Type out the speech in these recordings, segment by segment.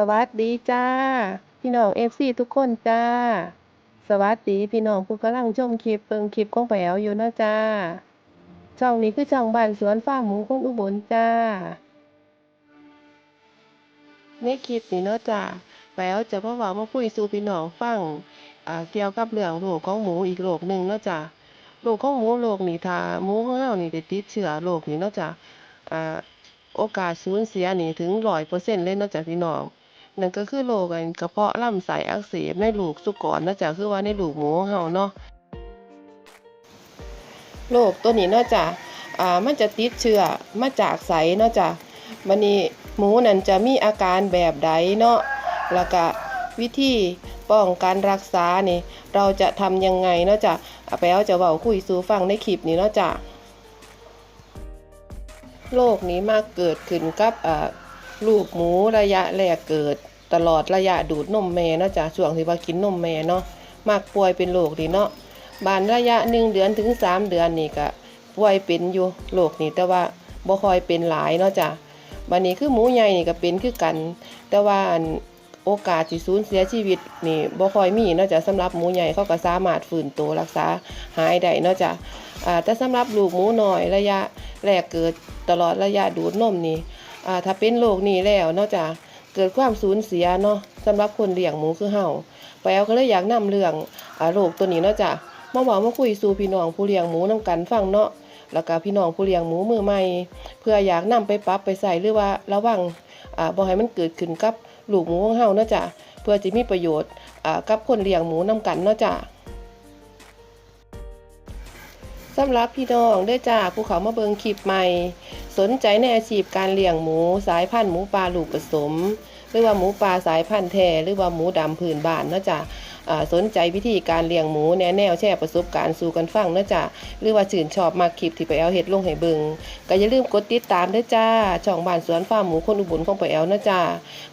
สวัสดีจ้า พี่น้องเอฟซีทุกคนจ้า สวัสดีพี่น้องผู้กำลังชมคลิปเบิ่งคลิปของแป๋วอยู่นะจ้า ช่องนี้คือช่องบ้านสวนฟ้าหมูคนอุบลจ้าในคลิปนี้เนาะจ้าแป๋วจะมาเว้ามาคุยสู่พี่น้องฟังอ่าเกี่ยวกับเรื่องโรคของหมูอีกโรคหนึ่งเนาะจ้าโรคของหมูโรคนี้ถ้าหมูของเรานี่ติดเชื้อโรคนี้เนาะจ้าอ่าโอกาสสูญเสียนี่ถึงร้อยเปอร์เซ็นต์เลยเนาะจ้ะพี่น้อง นั่นก็คือโรคอันกระเพาะลำไส้อักเสบในลูกสุกรนาะจ้ะคือว่าในลูกหมูของเฮาเนาะโรคตัวนี้นาะจ้ะอ่ามันจะติดเชื้อมาจากไสเนาะจ้ะบัดนี้หมูนั่นจะมีอาการแบบใดเนาะแล้วก็วิธีป้องกันรักษานี่เราจะทำยังไงเนาะจ้ะแปลว่าจะเว้าคุยสู่ฟังในคลิปนี้เนาะจ้ะโรคนี้มากเกิดขึ้นกับอ่า ลูกหมูระยะแรกเกิด ตลอดระยะดูดนมแม่เนาะจ้ะช่วงที่ว่ากินนมแม่เนาะมากป่วยเป็นโรคนี้เนาะบานระยะหนึ่งเดือนถึงสามเดือนนี่ก็ป่วยเป็นอยู่โรคนี้แต่ว่าบ่คอยเป็นหลายเนาะจ้ะบัดนี้คือหมูใหญ่นี่ก็เป็นคือกัน แต่ว่าโอกาสที่สูญเสียชีวิตนี่บ่คอยมีเนาะจ้ะสำหรับหมูใหญ่เขาก็สามารถฟื้นตัวรักษาหายได้เนาะจ้ะแต่สำหรับลูกหมูน้อยระยะแรกเกิดตลอดระยะดูดนมนี่ อ่าถ้าเป็นโรคนี้แล้วเนาะจ้ะเกิดความสูญเสียเนาะสำหรับคนเลี้ยงหมูคือเฮาไปเอาก็เลยอยากนำเรื่องอ่าโรคตัวนี้เนาะจ้ะมาบอกมาคุยสู่พี่น้องผู้เลี้ยงหมูนํกันฟังเนาะแล้วก็พี่น้องผู้เลี้ยงหมูมือใหม่ เพื่ออยากนำไปปรับไปใส่หรือว่าระวังอ่าบ่ให้มันเกิดขึ้นกับลูกหมูของเฮาเนาะจ้ะเพื่อจะมีประโยชน์อ่ากับคนเลี้ยงหมูนํกันเนาะจ้ะ สำหรับพี่น้องเด้อจ้าผู้เขามาเบิงคลิปใหม่ สนใจในอาชีพการเลี้ยงหมู สายพันธุ์หมูปลาลูกผสม หรือว่าหมูปลาสายพันธุ์แท้หรือว่าหมูดำผืนบ้านเนาะจ้ะอ่าสนใจวิธีการเลี้ยงหมูแนแนวแชร์ประสบการณ์สู่กันฟังเนาะจ้ะหรือว่าชื่นชอบมากคลิปที่ไปเอาเห็ดลงให้เบิงก็อย่าลืมกดติดตามเด้อจ้าช่องบ้านสวนฟาร์มหมูคนอุบลของไปแอลนะจ้า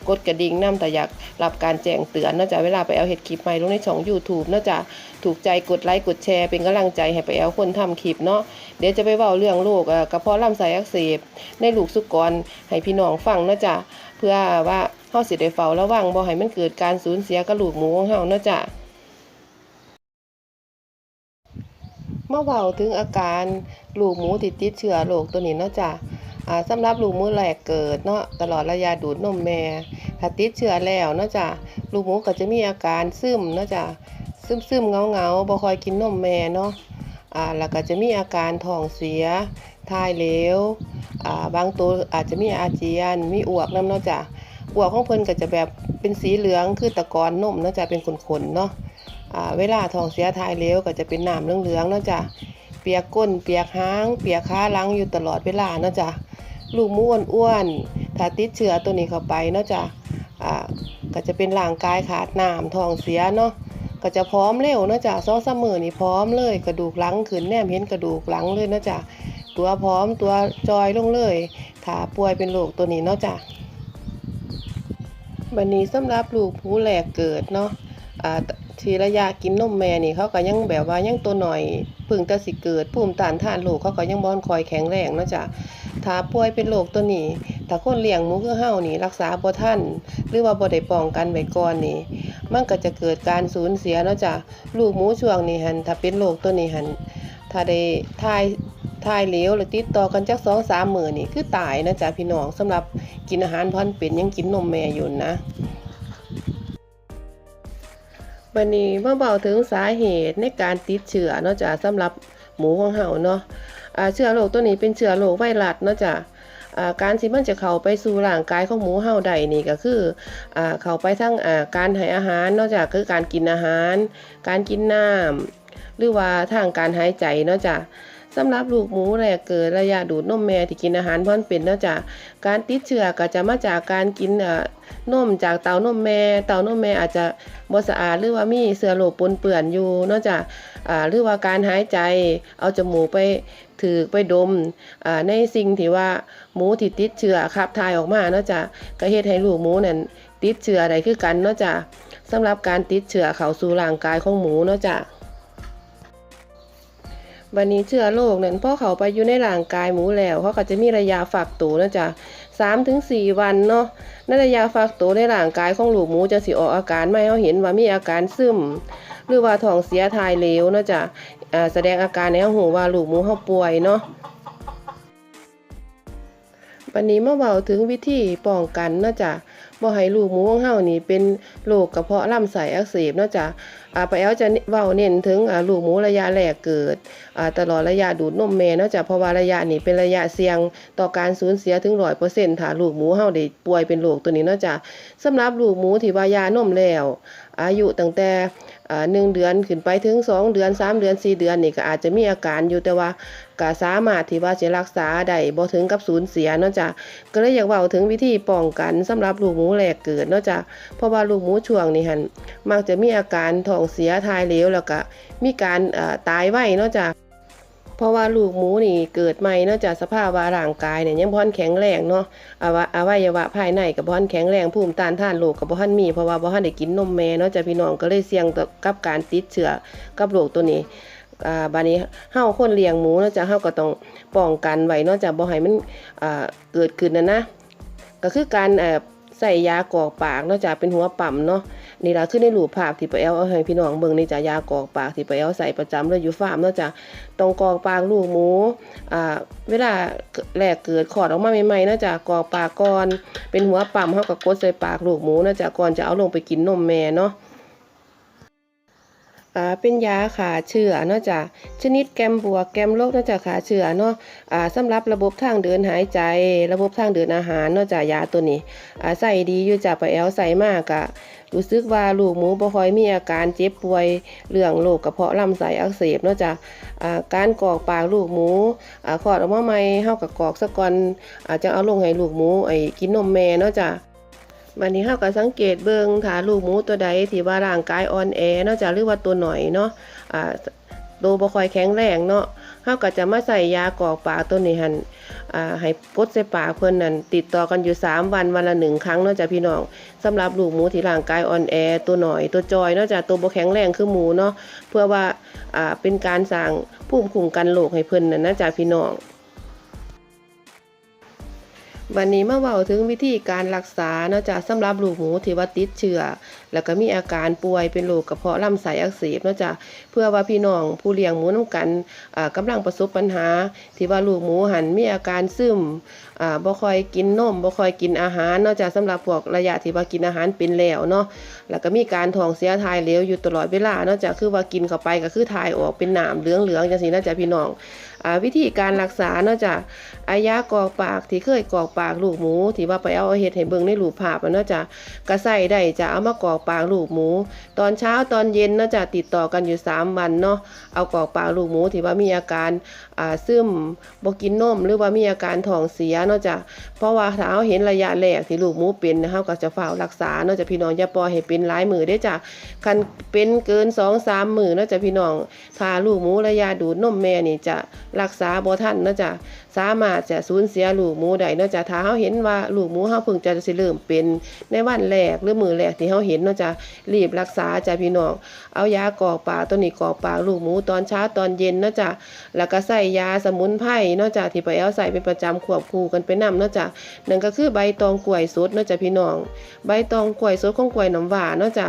กดกระดิ่งนำแต่อยากรับการแจ้งเตือนเนาะจ้ะเวลาไปเอาเห็ดคลิปใหม่ลงในช่อง YouTube เนาะจ้ะถูกใจกดไลค์กดแชร์เป็นกำลังใจให้ไปแอลคนทำคลิปเนาะเดี๋ยวจะไปเว้าเรื่องโรคกระเพาะลำไส้อักเสบในลูกสุกรให้พี่น้องฟังเนาะจ้ะเพื่อว่าเฮาสิได้เฝ้าระวังบ่ให้มันเกิดการสูญเสียกับลูกหมูของเฮาเนาะจ้ะมาเว้าถึงอาการลูกหมูที่ติดเชื้อโรคตัวนี้เนาะจ้ะสำหรับลูกหมูแรกเกิดเนาะตลอดระยะดูดนมแม่ถ้าติดเชื้อแล้วเนาะจ้ะลูกหมูก็จะมีอาการซึมเนาะจ้ะ ซึมซึมๆเงาเงาๆบ่คอยกินนมแม่เนาะอ่าแล้วก็จะมีอาการท้องเสียถ่ายเหลวอ่าบางตัวอาจจะมีอาเจียน มีอ้วกนำเนาะจ้ะอ้วกของเพิ่นก็จะแบบเป็นสีเหลืองคือตะกอนนมเนาะจ้ะเป็นขนๆเนาะอ่าเวลาท้องเสียถ่ายเหลวก็จะเป็นน้ำเหลืองๆเนาะจ้ะเปียกก้น เปียกหาง เปียกขาหลังอยู่ตลอดเวลาเนาะจ้ะลูกมูอ้วนๆถ้าติดเชื้อตัวนี้เข้าไปเนาะจ้ะอ่าก็จะเป็นร่างกายขาดน้ำท้องเสียเนาะ ก็จะพร้อมเร็วนะจ้ะสอสามมือนี่พร้อมเลยกระดูกหลังขึ้นแนมเห็นกระดูกหลังเลยนะจ้ะตัวพร้อมตัวจอยลงเลยถ้าป่วยเป็นโรคตัวนี้เนาะจ้ะบัดนี้สำหรับลูกผู้แรกเกิดเนาะอ่าทีระยะกินนมแม่นี่เขาก็ยังแบบว่ายังตัวหน่อยพึ่งแต่สิเกิดภูมิต้านทานโรคเขาก็ยังบ่คอยแข็งแรงเนาะจ้ะถ้าป่วยเป็นโรคตัวนี้ถ้าคนเลี้ยงหมูคือเฮานี่รักษาบ่ทันหรือว่าบ่ได้ป้องกันไว้ก่อนนี่ มันก็จะเกิดการสูญเสียเนาะจ้ะลูกหมูช่วงนี้หันถ้าเป็นโรคตัวนี้หันถ้าได้ทายทายเหลวหรือติดต่อกันจักสองสามมื้อนี่คือตายนะจ๊ะพี่น้องสำหรับกินอาหารพันเป็นยังกินนมแม่อยู่นะบัดนี้มาเบาถึงสาเหตุในการติดเชื้อเนาะจ้ะสำหรับหมูของเฮาเนาะเชื้อโรคตัวนี้เป็นเชื้อโรคไวรัสเนาะจ้ะ การที่มันจะเข้าไปสู่ร่างกายของหมูเฮาได้นี่ก็คืออเข้าไปทั้งการให้อาหาร นอกจากคือการกินอาหาร การกินน้ำหรือว่าทางการหายใจนาะจ้ะสำหรับลูกหมูแรกเกิดระยะดูดนมแม่ที่กินอาหารพร้อนเป็นนาะจ้ะการติดเชื้อก็จะมาจากการกินนมจากเตานมแม่ เตานมแม่อาจจะบสะอาดหรือว่ามีเชื้อโรคปนเปื้อนอยู่นาะจ้ะอ่าหรือว่าการหายใจเอาจมูกไป ถือไปดมในสิ่งที่ว่าหมูที่ติดเชื้อขับถ่ายออกมาเนาะจ้ะก็เฮ็ดให้ลูกหมูนั่นติดเชื้ออะไรคือกันเนาะจ้ะสำหรับการติดเชื้อเข้าสู่ร่างกายของหมูเนาะจ้ะวันนี้เชื้อโรคนั้นพอเขาไปอยู่ในร่างกายหมูแล้วเขาก็จะมีระยะฟักตัวนะจ๊ะสามถึงสี่วันเนาะในระยะฟักตัวในร่างกายของลูกหมูจะสิออกอาการไม่เขาเห็นว่ามีอาการซึม หรือว่าท้องเสียทายเหลวเนาะจ๊ะแสดงอาการในหูว่าลูกหมูเขาป่วยเนาะวันนี้มาเว้าถึงวิธีป้องกันเนาะจ้ะบ่ให้ลูกหมูของเฮานี่เป็นโรคกระเพาะลำไส้อักเสบเนาะจ้ะอ่าปาแอลจะเว้าเน้นถึงอ่าลูกหมูระยะแรกเกิดอ่าตลอดระยะดูดนมแม่เนาะจ้ะเพราะว่าระยะนี้เป็นระยะเสี่ยงต่อการสูญเสียถึง100%ถ้าลูกหมูเฮาได้ป่วยเป็นโรคตัวนี้เนาะจ้ะสำหรับลูกหมูที่ว่ายานมแล้ว อายุตั้งแต่อ่า1เดือนขึ้นไปถึง2เดือน3เดือน4เดือนนี่ก็อาจจะมีอาการอยู่แต่ว่าก็สามารถที่ว่าจะรักษาได้บ่ถึงกับสูญเสียเนาะจ้ะก็เลยอยากเว้าถึงวิธีป้องกันสำหรับลูกหมูแรกเกิดเนาะจ้ะเพราะว่าลูกหมูช่วงนี้หันมักจะมีอาการท้องเสียทายเหลวแล้วก็มีการตายไวเนาะจ้ะเพราะว่าลูกหมูนี่เกิดใหม่เนาะจ้ะสภาพว่าร่างกายเนี่ยยังบ่ทันแข็งแรงเนาะอวะอวัยวะภายในก็บ่ทันแข็งแรงภูมิต้านทานโรคก็บ่ทันมีเพราะว่าบ่ทันได้กินนมแม่เนาะจ้ะพี่น้องก็เลยเสี่ยงต่อกับการติดเชื้อกับโรคตัวนี้อ่าบานี้เฮาคนเลี้ยงหมูเนาะจ้ะเฮาก็ต้องป้องกันไว้เนาะจ้ะบ่ให้มันอ่าเกิดขึ้นนะนะก็คือการเอ่อ ใส่ยากรอกปากเนาะจ้ะเป็นหัวปั๊มเนาะนี่ละขึ้นในรูปภาพที่ป้าแอลเอาให้พี่น้องเบิ่งนี่จ้ะยากรอกปากที่ป้าแอลใส่ประจำเลยอยู่ฟาร์มเนาะจ้ะต้องกอกปากลูกหมูอ่าเวลาแรกเกิดขอดออกมาใหม่ๆเนาะจ้ะกรอกปากก่อนเป็นหัวปั๊มเฮากับกดใส่ปากลูกหมูเนาะจ้ะก่อนจะเอาลงไปกินนมแม่เนาะ อ่าเป็นยาขาเชื้อเนาะจ้ะชนิดแกมบวกแกมโรคเนาะจ้ะขาเชื้อเนาะอ่าสำหรับระบบทางเดินหายใจ ระบบทางเดินอาหารเนาะจ้ะยาตัวนี้อ่าใส่ดีอยู่จ้ะไปาแอลใส่มากอะรู้สึกว่าลูกหมูบ่ค่อยมีอาการเจ็บป่วยเรื่องโรคกระเพาะลำไส้อักเสบเนาะจ้ะอ่าการกรอกปากลูกหมูอ่าคลอดออกมาใหม่เฮาก็กรอกซะก่อนอาจจะเอาลงให้ลูกหมูไอ้กินนมแม่เนาะจ้ะ วันนี้เฮาก็สังเกตเบิ่งถ้าลูกหมูตัวใดที่ว่าร่างกายอ่อนแอนาะจ้ะหรือว่าตัวหน่อยเนาะอ่าโตบ่คอยแข็งแรงเนาะเฮาก็จะมาใส่ยากรอกปากตัวนี้หันอ่าให้กดใส่ปากเพิ่นนั่นติดต่อกันอยู่ 3 วันวันละหนึ่งครั้งเนาะจ้ะพี่น้องสำหรับลูกหมูที่ร่างกายอ่อนแอตัวหน่อย ตัวจอยเนาะจ้ะตัวบ่แข็งแรงคือหมูเนาะเพื่อว่าอ่าเป็นการสร้างภูมิคุ้มกันโรคให้เพิ่นนั่นนะจ้ะพี่น้อง วันนี้มาเว้าถึงวิธีการรักษาเนาะจ้ะสำหรับลูกหมูที่ว่าติดเชื้อแล้วก็มีอาการป่วยเป็นโรคกระเพาะลำไส้อักเสบเนาะจ้ะเพื่อว่าพี่น้องผู้เลี้ยงหมูนํกันอ่ากำลังประสบปัญหา ที่ว่าลูกหมูหันมีอาการซึมบ่คอยกินนมบ่คอยกินอาหารเนาะจ้ะสำหรับพวกระยะที่ว่ากินอาหารเป็นแล้วเนาะแล้วก็มีการท้องเสียทายเหลวอยู่ตลอดเวลาเนาะจ้ะคือว่ากินเข้าไปก็คือถ่ายออกเป็นน้ำเหลืองๆจังซี่นะจ้ะพี่น้อง วิธีการรักษาเนาะจ้ะอายากอกปากที่เคยกอกปากลูกหมู ที่ว่าไปเอาเห็ดให้เบิ่งในรูปภาพเนาะจ้ะก็ใส่ได้จะเอามากอกปากลูกหมู ตอนเช้าตอนเย็นเนาะจ้ะติดต่อกันอยู่ 3 วันเนาะเอากอกปากลูกหมูที่ว่ามีอาการอ่าซึมบ่กินนมหรือว่ามีอาการท้องเสียเนาะจ้ะเพราะว่าถ้าเอาเห็นระยะแรกที่ลูกหมูเป็นนะเฮาก็จะเฝ้ารักษาเนาะจ้ะพี่น้องอย่าปล่อยให้เป็นหลายมือได้จ้ะคันเป็นเกิน2-3มื้อเนาะจ้ะพี่น้องถ้าลูกหมูระยะดูดนมแม่นี่จะรักษาบ่ท่านนาะจ๊ะ สามารถจะสูญเสียลูกหมูได้เนาะจ้ะถ้าเฮาเห็นว่าลูกหมูเฮาเพิ่งจะสิเริ่มเป็นในวันแรกหรือมือแรกที่เฮาเห็นเนาะจ้ะรีบรักษาจ้ะพี่น้องเอายากรอกปากตัวนี้กรอกปากลูกหมูตอนเช้าตอนเย็นเนาะจ้ะแล้วก็ใส่ยาสมุนไพรเนาะจ้ะที่ป้าแอลใส่เป็นประจำควบคู่กันไปนํเนาะจ้ะนั่นก็คือใบตองกล้วยสดเนาะจ้ะพี่น้อง ใบตองกล้วยสดของกล้วยน้ำว้าเนาะจ้ะ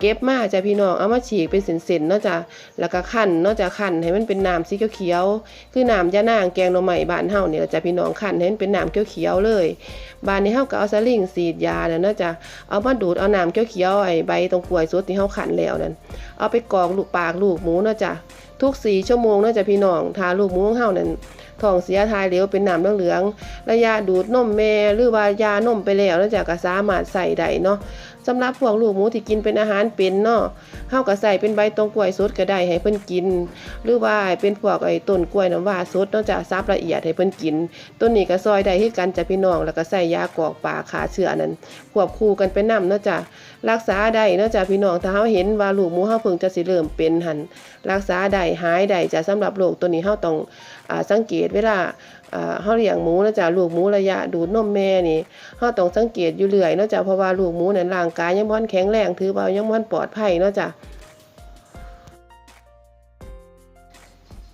เก็บมาจ้ะพี่น้องเอามาฉีกเป็นเส้นๆเนาะจ้ะแล้วก็คั่นเนาะจ้ะคั่นให้มันเป็นน้ำสีเขียวๆคือน้ำยานางแกงหน่อไม้บ้านเฮาเนี่ยจ้ะพี่น้องคั่นให้มันเป็นน้ำเขียวๆเลย บานนี้เฮาก็เอาสลิงสีดยาน่ะเนาะจ้ะเอามาดูดเอาน้ำเขียวๆไอ้ใบตรงกล้วยสดที่เฮาคั่นแล้วนั่นเอาไปกรอกลูกปากลูกหมูเนาะจ้ะทุก4ชั่วโมงเนาะจ้ะพี่น้องถ้าลูกหมูของเฮานั่นท้องเสียทายเหลวเป็นน้ำเหลืองๆระยะดูดนมแม่หรือว่ายานมไปแล้วเนาะจ้ะก็สามารถใส่ได้เนาะ สำหรับพวกลูกหมูที่กินเป็นอาหารเป็นเนาะเฮาก็ใส่เป็นใบตองกล้วยสดก็ได้ให้เพิ่นกิน หรือว่าเป็นพวกไอ้ต้นกล้วยน้ำว้าสดเนาะจ้ะซับละเอียดให้เพิ่นกิน ต้นนี้ก็ซอยได้คือกันจ้ะพี่น้องแล้วก็ใส่ยากรอกปาขาเชื้อนั้นควบคู่กันไปนํเนาะจ้ะรักษาได้เนาะจ้ะพี่น้องถ้าเฮาเห็นว่าลูกหมูเฮาเพิ่งจะสิเริ่มเป็นหันรักษาได้หายได้จ้ะสำหรับโรคตัวนี้เฮาต้องอสังเกตเวลาอ่าเฮาเลี้ยงหมูนะจ้ะลูกหมูระยะดูดนมแม่นี่เฮาต้องสังเกตอยู่เรื่อยนาะจ้ะเพราะว่าลูกหมูเนี่ยร่างกายยังม้อนแข็งแรงถือเบายังม้อนปลอดภัยเนาะจ้ะ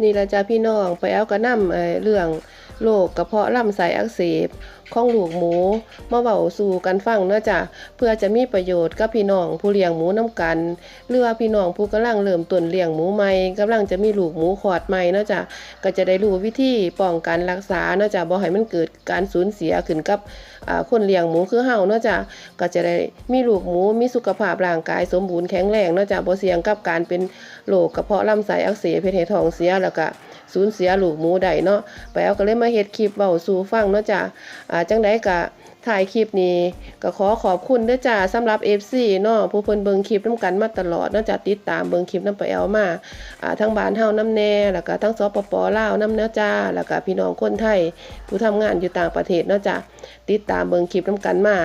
นี่ละจ้ะพี่น้องไปเอากระนำเอ่อเรื่อง โรคกระเพาะลำไส้อักเสบของลูกหมู มาเว้าสู่กันฟังเนาะจ้ะเพื่อจะมีประโยชน์กับพี่น้องผู้เลี้ยงหมูน้ำกัน หรือว่าพี่น้องผู้กำลังเริ่มต้นเลี้ยงหมูใหม่กำลังจะมีลูกหมูขอดใหม่เนาะจ้ะก็จะได้รู้วิธีป้องกันรักษาเนาะจ้ะบ่ให้มันเกิดการสูญเสียขึ้นกับคนเลี้ยงหมูคือเฮาเนาะจ้ะก็จะได้มีลูกหมูมีสุขภาพร่างกายสมบูรณ์แข็งแรงเนาะจ้ะบ่เสี่ยงกับการเป็นโรคกระเพาะลำไส้อักเสบเฮ็ดให้ท้องเสียแล้วก็ สูญเสียลูกหมูได้เนาะไปเอาก็เลยมาเฮ็ดคลิปเบาสู่ฟังเนาะจ้ะอ่าจังไดกะ ถ่ายคลิปนี้ก็ขอขอบคุณเด้อจ้าสำหรับ FC เนาะผู้เพิ่นเบิงคลิปนํกันมาตลอดเนาะจ้ะติดตามเบิงคลิปน้ำไปเอามาอ่าทั้งบ้านเฮาน้ำแน่ แล้วก็ทั้งสปปลาวน้ำเนาะจ้า แล้วก็พี่น้องคนไทย ผู้ทำงานอยู่ต่างประเทศเนาะจ้ะติดตามเบิงคลิปนํกันมา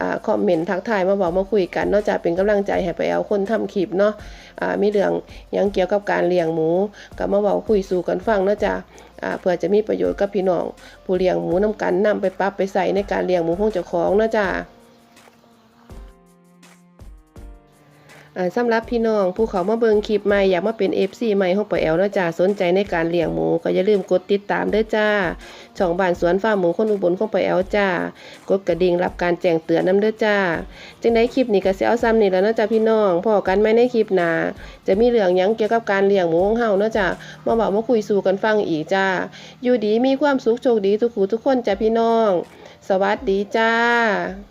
อ่าคอมเมนต์ทักทายมาบอกมาคุยกันเนาะจ้ะเป็นกำลังใจให้ไปเอาคนทำคลิปเนาะอ่ามีเรื่องยังเกี่ยวกับการเลี้ยงหมูก็มาเว้าคุยสู่กันฟังเนาะจ้ะอ่า เพื่อจะมีประโยชน์กับพี่น้องผู้เลี้ยงหมูน้ากันนำไปปรับไปใส่ในการเลี้ยงหมูของเจ้าของนะจ๊ะ สำหรับพี่น้องผู้เขามาเบิงคลิปใหม่อยากมาเป็น FC ใหม่ของปอแอลนะจ้าสนใจในการเลี้ยงหมู ก็อย่าลืมกดติดตามเด้อจ้า ช่องบ้านสวนฟาร์มหมูคนอุบลของปอแอลจ้ากดกระดิ่งรับการแจ้งเตือนนํเด้อจ้า จังได้คลิปนี้ก็สิเอาซ้ำนี่แล้วนะจ้าพี่น้องพอกันไหมในคลิปหนาจะมีเรื่องยังเกี่ยวกับการเลี้ยงหมูของเฮานะจ้ามาบอกมาคุยสู่กันฟังอีกจ้า อยู่ดีมีความสุขโชคดีทุกผู้ทุกคนจ้าพี่น้อง สวัสดีจ้า